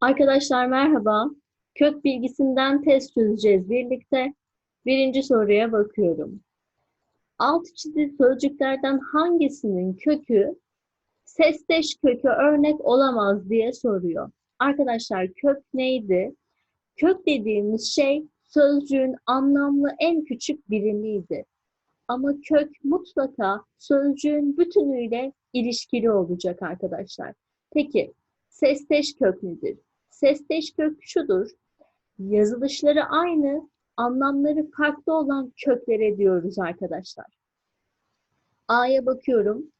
Arkadaşlar merhaba. Kök bilgisinden test çözeceğiz birlikte. Birinci soruya bakıyorum. Alt çizili sözcüklerden hangisinin kökü sesteş kökü örnek olamaz diye soruyor. Arkadaşlar kök neydi? Kök dediğimiz şey sözcüğün anlamlı en küçük birimiydi. Ama kök mutlaka sözcüğün bütünüyle ilişkili olacak arkadaşlar. Peki sesteş kök nedir? Sesteş kök şudur. Yazılışları aynı, anlamları farklı olan köklere diyoruz arkadaşlar. A'ya bakıyorum.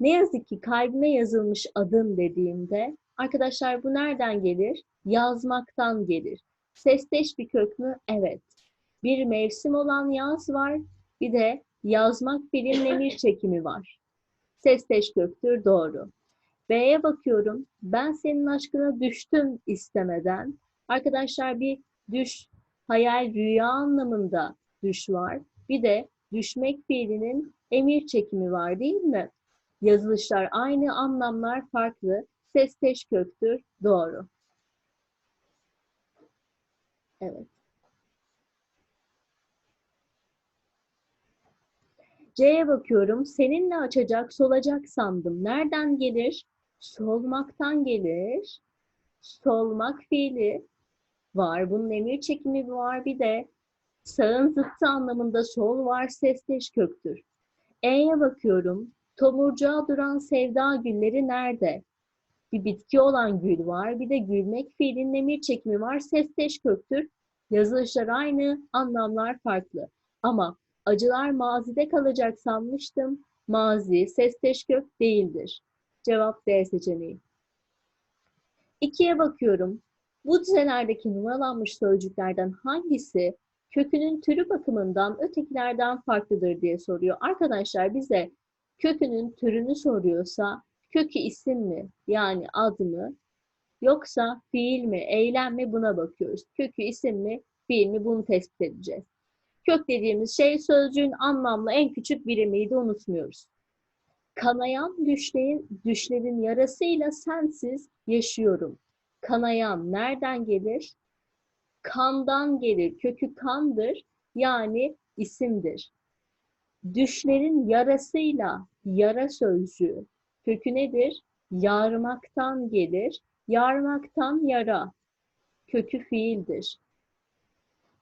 Ne yazık ki kalbime yazılmış adın dediğimde arkadaşlar bu nereden gelir? Yazmaktan gelir. Sesteş bir kök mü? Evet. Bir mevsim olan yaz var. Bir de yazmak fiilin nemir çekimi var. Sesteş köktür doğru. B'ye bakıyorum. Ben senin aşkına düştüm istemeden. Arkadaşlar bir düş, hayal, rüya anlamında düş var. Bir de düşmek fiilinin emir çekimi var değil mi? Yazılışlar aynı, anlamlar farklı. Ses teş köktür. Doğru. Evet. C'ye bakıyorum. Seninle açacak, solacak sandım. Nereden gelir? Solmaktan gelir. Solmak fiili var. Bunun emir çekimi var. Bir de sağın zıttı anlamında sol var. Sesteş köktür. E'ye bakıyorum. Tomurcuğa duran sevda gülleri nerede? Bir bitki olan gül var. Bir de gülmek fiilinin emir çekimi var. Sesteş köktür. Yazılışlar aynı, anlamlar farklı. Ama acılar mazide kalacak sanmıştım. Mazi, sesteş kök değildir. Cevap D seçeneği. İkiye bakıyorum. Bu dizelerdeki numaralanmış sözcüklerden hangisi kökünün türü bakımından ötekilerden farklıdır diye soruyor. Arkadaşlar bize kökünün türünü soruyorsa kökü isim mi yani ad mı yoksa fiil mi eylem mi buna bakıyoruz. Kökü isim mi fiil mi bunu tespit edeceğiz. Kök dediğimiz şey sözcüğün anlamlı en küçük birimiydi unutmuyoruz. Kanayan düşlerin, düşlerin yarasıyla sensiz yaşıyorum. Kanayan nereden gelir? Kandan gelir. Kökü kandır. Yani isimdir. Düşlerin yarasıyla yara sözcüğü. Kökü nedir? Yarmaktan gelir. Yarmaktan yara. Kökü fiildir.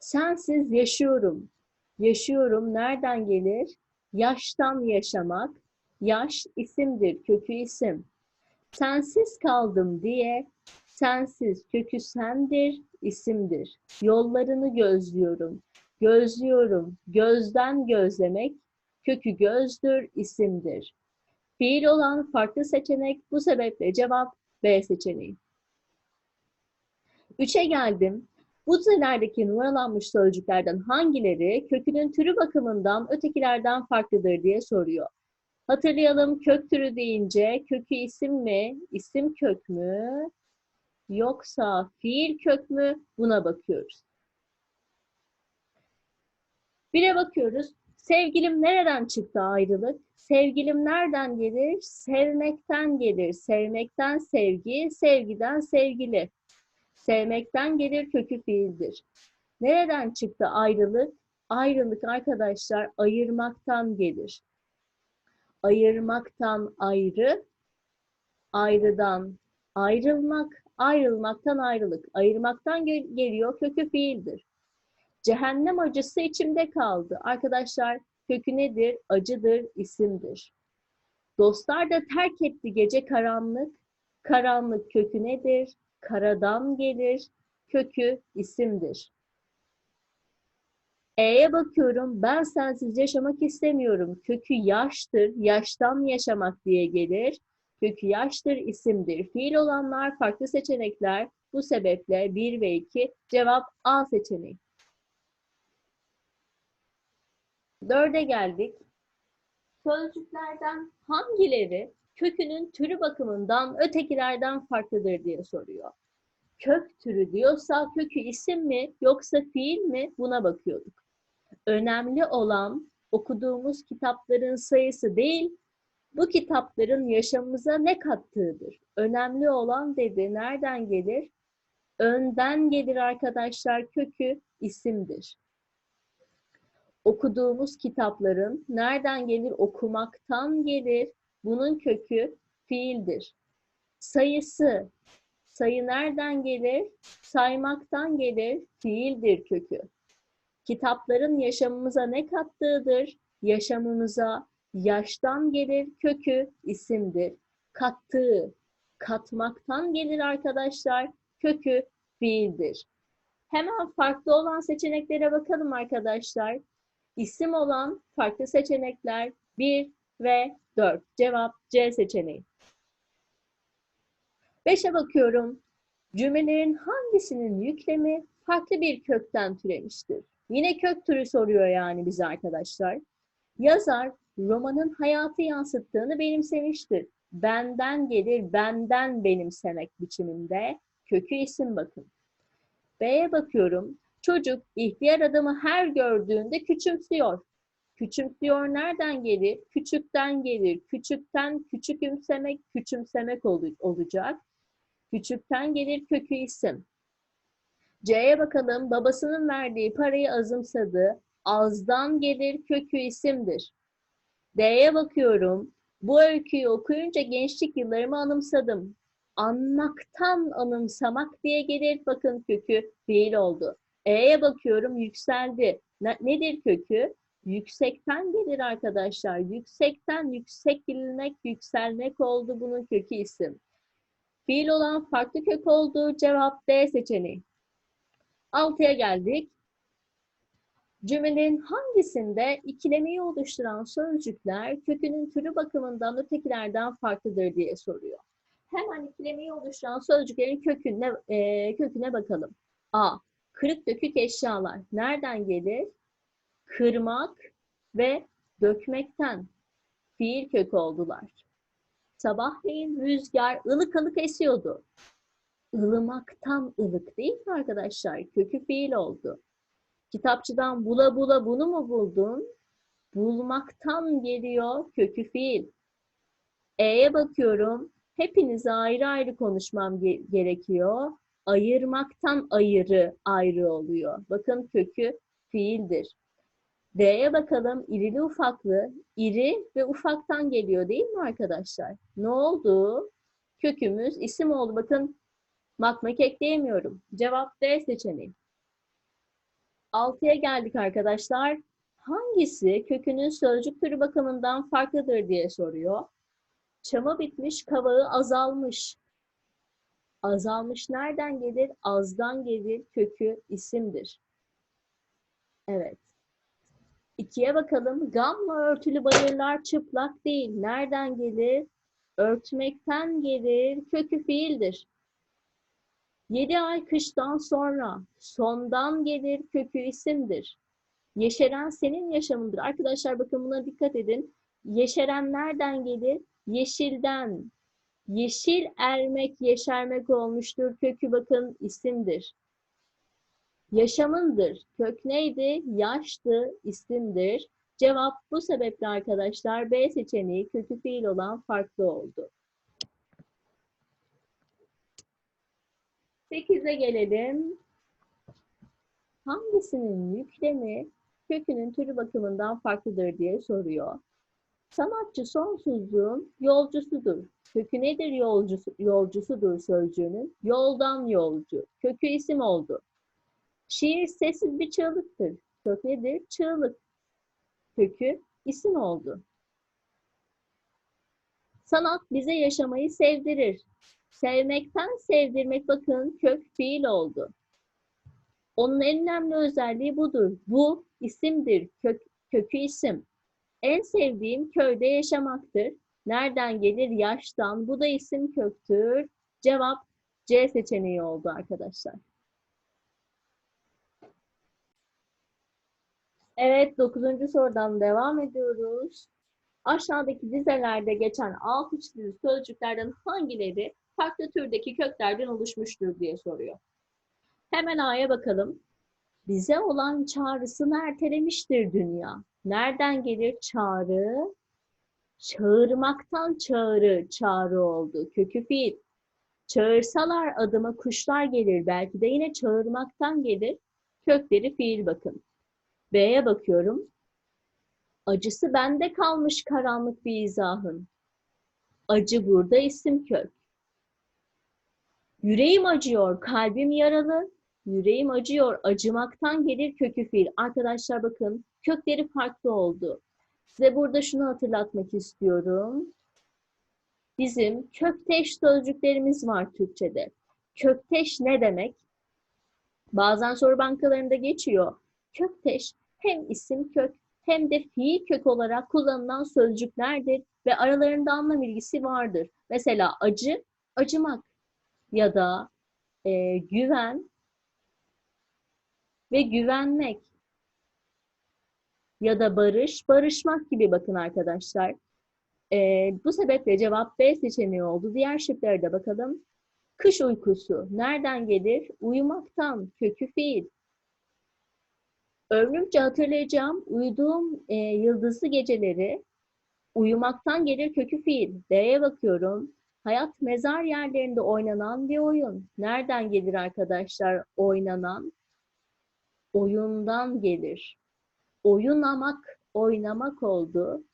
Sensiz yaşıyorum. Yaşıyorum nereden gelir? Yaştan yaşamak. Yaş isimdir, kökü isim. Sensiz kaldım diye, sensiz kökü sendir, isimdir. Yollarını gözlüyorum, gözlüyorum, gözden gözlemek, kökü gözdür, isimdir. Fiil olan farklı seçenek, bu sebeple cevap B seçeneği. Üçe geldim. Bu dizelerdeki numaralanmış sözcüklerden hangileri kökünün türü bakımından ötekilerden farklıdır diye soruyor. Hatırlayalım kök türü deyince kökü isim mi, isim kök mü yoksa fiil kök mü buna bakıyoruz. Bire bakıyoruz. Sevgilim nereden çıktı ayrılık? Sevgilim nereden gelir? Sevmekten gelir. Sevmekten sevgi, sevgiden sevgili. Sevmekten gelir kökü fiildir. Nereden çıktı ayrılık? Ayrılık arkadaşlar ayırmaktan gelir. Ayırmaktan ayrı, ayrıdan ayrılmak, ayrılmaktan ayrılık. Ayırmaktan gel geliyor kökü fiildir. Cehennem acısı içimde kaldı. Arkadaşlar kökü nedir? Acıdır, isimdir. Dostlar da terk etti gece karanlık. Karanlık kökü nedir? karadan gelir, kökü isimdir. E'ye bakıyorum, ben sensiz yaşamak istemiyorum. Kökü yaştır, yaştan yaşamak diye gelir. Kökü yaştır, isimdir. Fiil olanlar farklı seçenekler. Bu sebeple 1 ve 2 cevap A seçeneği. Dörde geldik. Sözcüklerden hangileri kökünün türü bakımından ötekilerden farklıdır diye soruyor. Kök türü diyorsa kökü isim mi yoksa fiil mi buna bakıyorduk. Önemli olan okuduğumuz kitapların sayısı değil, bu kitapların yaşamımıza ne kattığıdır. Önemli olan dedi nereden gelir? Önden gelir arkadaşlar kökü isimdir. Okuduğumuz kitapların nereden gelir? Okumaktan gelir. Bunun kökü fiildir. Sayısı. Sayı nereden gelir? Saymaktan gelir. Fiildir kökü. Kitapların yaşamımıza ne kattığıdır? Yaşamımıza yaştan gelir kökü isimdir. Kattığı, katmaktan gelir arkadaşlar. Kökü fiildir. Hemen farklı olan seçeneklere bakalım arkadaşlar. İsim olan farklı seçenekler 1 ve 4. Cevap C seçeneği. 5'e bakıyorum. Cümlelerin hangisinin yüklemi farklı bir kökten türemiştir? Yine kök türü soruyor yani bize arkadaşlar. Yazar romanın hayatı yansıttığını benimsemiştir. Benden gelir, benden benimsemek biçiminde kökü isim bakın. B'ye bakıyorum. Çocuk ihtiyar adamı her gördüğünde küçümsüyor. Küçümsüyor nereden gelir? Küçükten gelir. Küçükten küçükümsemek, küçümsemek ol olacak. Küçükten gelir kökü isim. C'ye bakalım. Babasının verdiği parayı azımsadı. Azdan gelir kökü isimdir. D'ye bakıyorum. Bu öyküyü okuyunca gençlik yıllarımı anımsadım. Anmaktan anımsamak diye gelir. Bakın kökü fiil oldu. E'ye bakıyorum yükseldi. Ne, nedir kökü? Yüksekten gelir arkadaşlar. Yüksekten yüksek bilmek, yükselmek oldu bunun kökü isim. Fiil olan farklı kök olduğu cevap D seçeneği. Altıya geldik. Cümlenin hangisinde ikilemeyi oluşturan sözcükler kökünün türü bakımından ötekilerden farklıdır diye soruyor. Hemen ikilemeyi oluşturan sözcüklerin köküne, e, köküne bakalım. A. Kırık dökük eşyalar. Nereden gelir? Kırmak ve dökmekten. Fiil kök oldular. Sabahleyin rüzgar ılık ılık esiyordu. Ilımaktan ılık değil mi arkadaşlar? Kökü fiil oldu. Kitapçıdan bula bula bunu mu buldun? Bulmaktan geliyor kökü fiil. E'ye bakıyorum. Hepinize ayrı ayrı konuşmam ge gerekiyor. Ayırmaktan ayırı ayrı oluyor. Bakın kökü fiildir. D'ye bakalım. İrili ufaklı. İri ve ufaktan geliyor değil mi arkadaşlar? Ne oldu? Kökümüz isim oldu. Bakın makmak ekleyemiyorum. Cevap D seçeneği. 6'ya geldik arkadaşlar. Hangisi kökünün sözcük türü bakımından farklıdır diye soruyor. Çama bitmiş, kavağı azalmış. Azalmış nereden gelir? Azdan gelir, kökü isimdir. Evet. İkiye bakalım. Gamla örtülü bayırlar çıplak değil. Nereden gelir? Örtmekten gelir, kökü fiildir. Yedi ay kıştan sonra, sondan gelir, kökü isimdir. Yeşeren senin yaşamındır. Arkadaşlar bakın buna dikkat edin. Yeşeren nereden gelir? Yeşilden. Yeşil ermek, yeşermek olmuştur. Kökü bakın isimdir. Yaşamındır. Kök neydi? Yaştı, isimdir. Cevap bu sebeple arkadaşlar B seçeneği kökü fiil olan farklı oldu. 8'e gelelim. Hangisinin yüklemi kökünün türü bakımından farklıdır diye soruyor. Sanatçı sonsuzluğun yolcusudur. Kökü nedir yolcusu, yolcusudur sözcüğünün? Yoldan yolcu. Kökü isim oldu. Şiir sessiz bir çığlıktır. Kök nedir? Çığlık. Kökü isim oldu. Sanat bize yaşamayı sevdirir. Sevmekten sevdirmek bakın kök fiil oldu. Onun en önemli özelliği budur. Bu isimdir. Kök, kökü isim. En sevdiğim köyde yaşamaktır. Nereden gelir? Yaştan. Bu da isim köktür. Cevap C seçeneği oldu arkadaşlar. Evet, dokuzuncu sorudan devam ediyoruz. Aşağıdaki dizelerde geçen alt çizili sözcüklerden hangileri farklı türdeki köklerden oluşmuştur diye soruyor. Hemen A'ya bakalım. Bize olan çağrısını ertelemiştir dünya. Nereden gelir çağrı? Çağırmaktan çağrı, çağrı oldu. Kökü fiil. Çağırsalar adıma kuşlar gelir. Belki de yine çağırmaktan gelir. Kökleri fiil bakın. B'ye bakıyorum. Acısı bende kalmış karanlık bir izahın. Acı burada isim kök. Yüreğim acıyor, kalbim yaralı. Yüreğim acıyor, acımaktan gelir kökü fiil. Arkadaşlar bakın, kökleri farklı oldu. Size burada şunu hatırlatmak istiyorum. Bizim kökteş sözcüklerimiz var Türkçe'de. Kökteş ne demek? Bazen soru bankalarında geçiyor. Kökteş hem isim kök hem de fiil kök olarak kullanılan sözcüklerdir ve aralarında anlam ilgisi vardır. Mesela acı, acımak ya da e, güven ve güvenmek ya da barış, barışmak gibi bakın arkadaşlar. E, bu sebeple cevap B seçeneği oldu. Diğer şıklara da bakalım. Kış uykusu nereden gelir? Uyumaktan, kökü fiil. Ömrümce hatırlayacağım, uyuduğum e, yıldızlı geceleri uyumaktan gelir kökü fiil. D'ye bakıyorum. Hayat mezar yerlerinde oynanan bir oyun. Nereden gelir arkadaşlar oynanan? Oyundan gelir. Oyunamak, oynamak oldu.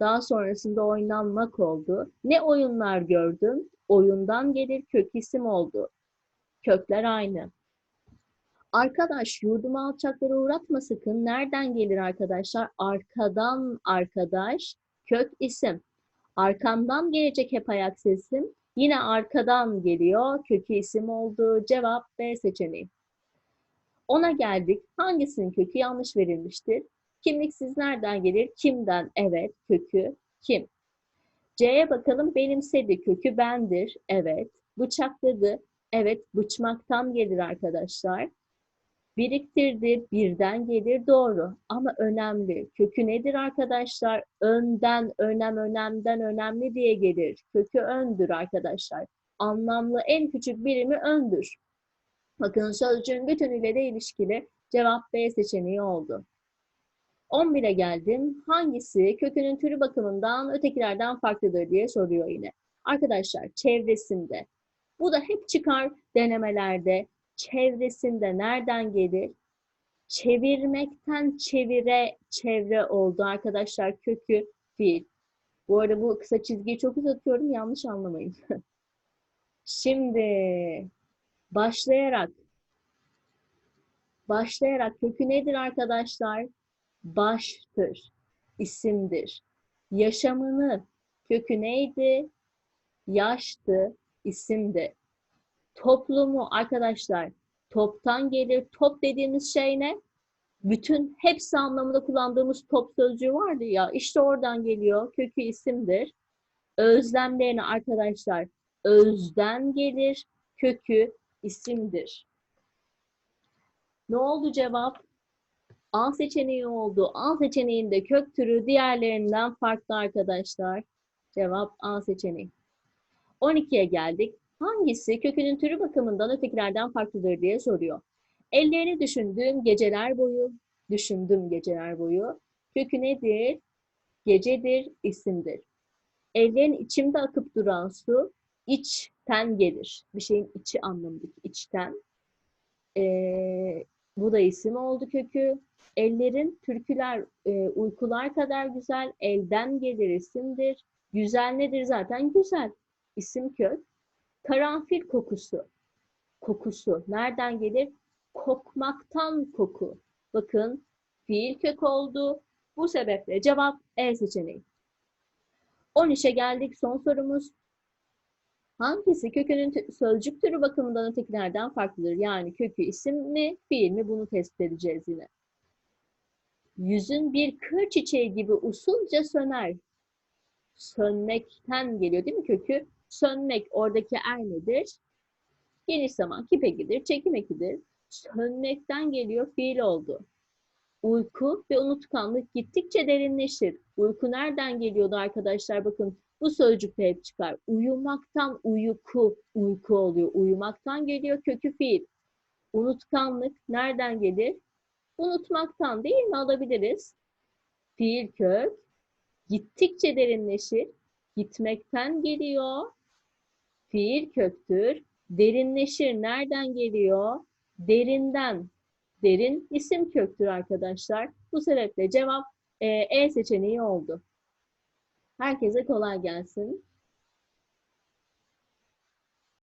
Daha sonrasında oynanmak oldu. Ne oyunlar gördüm? Oyundan gelir kök isim oldu. Kökler aynı. Arkadaş yurdumu alçaklara uğratma sakın. Nereden gelir arkadaşlar? Arkadan arkadaş kök isim. Arkamdan gelecek hep ayak sesim. Yine arkadan geliyor. Kökü isim oldu. Cevap B seçeneği. Ona geldik. Hangisinin kökü yanlış verilmiştir? Kimliksiz nereden gelir? Kimden? Evet. Kökü kim? C'ye bakalım. Benimsedi. Kökü bendir. Evet. Bıçakladı. Evet. Bıçmaktan gelir arkadaşlar. Biriktirdi, birden gelir doğru ama önemli. Kökü nedir arkadaşlar? Önden, önem, önemden önemli diye gelir. Kökü öndür arkadaşlar. Anlamlı en küçük birimi öndür. Bakın sözcüğün bütünüyle de ilişkili. Cevap B seçeneği oldu. 11'e geldim. Hangisi kökünün türü bakımından ötekilerden farklıdır diye soruyor yine. Arkadaşlar çevresinde. Bu da hep çıkar denemelerde çevresinde nereden gelir? Çevirmekten çevire, çevre oldu arkadaşlar. Kökü fiil. Bu arada bu kısa çizgiyi çok uzatıyorum. Yanlış anlamayın. Şimdi başlayarak başlayarak kökü nedir arkadaşlar? Baştır. isimdir. Yaşamını kökü neydi? Yaştı, isimdi. Toplumu arkadaşlar toptan gelir. Top dediğimiz şey ne? Bütün hepsi anlamında kullandığımız top sözcüğü vardı ya. İşte oradan geliyor. Kökü isimdir. Özlemlerini arkadaşlar özden gelir. Kökü isimdir. Ne oldu cevap? A seçeneği oldu. A seçeneğinde kök türü diğerlerinden farklı arkadaşlar. Cevap A seçeneği. 12'ye geldik. Hangisi kökünün türü bakımından ötekilerden farklıdır diye soruyor. Ellerini düşündüğüm geceler boyu, düşündüm geceler boyu. Kökü nedir? Gecedir, isimdir. Ellerin içimde akıp duran su içten gelir. Bir şeyin içi anlamındaki içten. Ee, bu da isim oldu kökü. Ellerin türküler, e, uykular kadar güzel, elden gelir isimdir. Güzel nedir zaten? Güzel. İsim kök. Karanfil kokusu. Kokusu. Nereden gelir? Kokmaktan koku. Bakın fiil kök oldu. Bu sebeple cevap E seçeneği. 13'e geldik. Son sorumuz. Hangisi kökünün sözcük türü bakımından ötekilerden farklıdır? Yani kökü isim mi, fiil mi? Bunu test edeceğiz yine. Yüzün bir kır çiçeği gibi usulca söner. Sönmekten geliyor değil mi kökü? Sönmek oradaki er nedir? Geniş zaman kip ekidir, çekim ekidir. Sönmekten geliyor fiil oldu. Uyku ve unutkanlık gittikçe derinleşir. Uyku nereden geliyordu arkadaşlar? Bakın bu sözcük hep çıkar. Uyumaktan uyku, uyku oluyor. Uyumaktan geliyor kökü fiil. Unutkanlık nereden gelir? Unutmaktan değil mi alabiliriz? Fiil kök. Gittikçe derinleşir. Gitmekten geliyor Fiil köktür. Derinleşir nereden geliyor? Derinden. Derin isim köktür arkadaşlar. Bu sebeple cevap e, E seçeneği oldu. Herkese kolay gelsin.